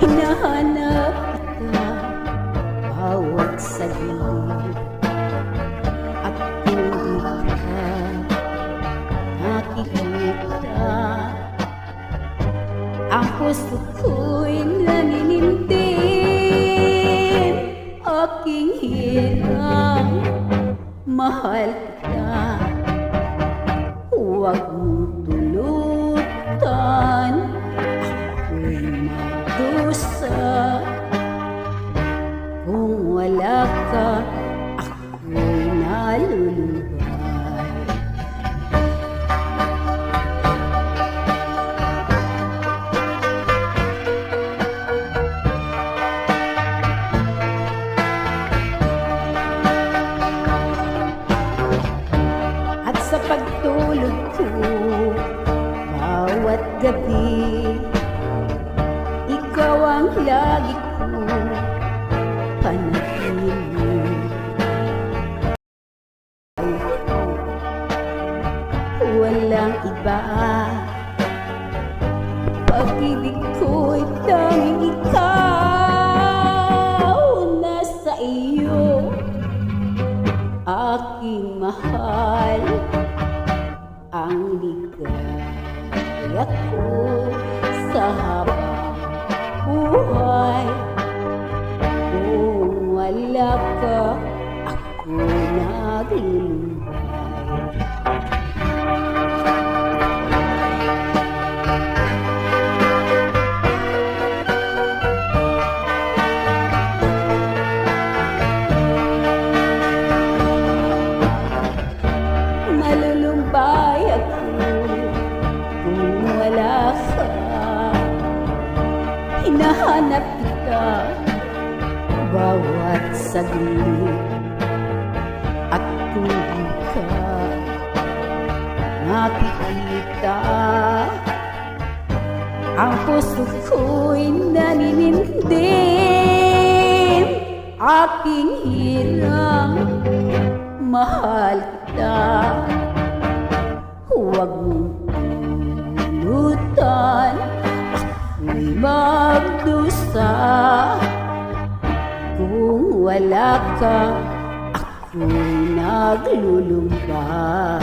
Hinahanap kita bawat saglit At tuwing ka nakikita. Ang puso ko'y naninindim Aking hirap mahal kita. Huwag wala ka Ako'y naluluhay At sa pagtulog ko Bawat gabi Ikaw ang lagi ko Walang iba. Pag-ibig ko'y tanging ikaw Nasa iyo. Aking mahal ang ligaya ko sa habang buhay. Kung wala ka ako naglulumbay kita bawat saglit at di ka nakikita ang puso ko'y naninindim aking hirang mahal kita. Huwag mong Ako'y magdusa. Kung wala ka Ako'y naglulumbay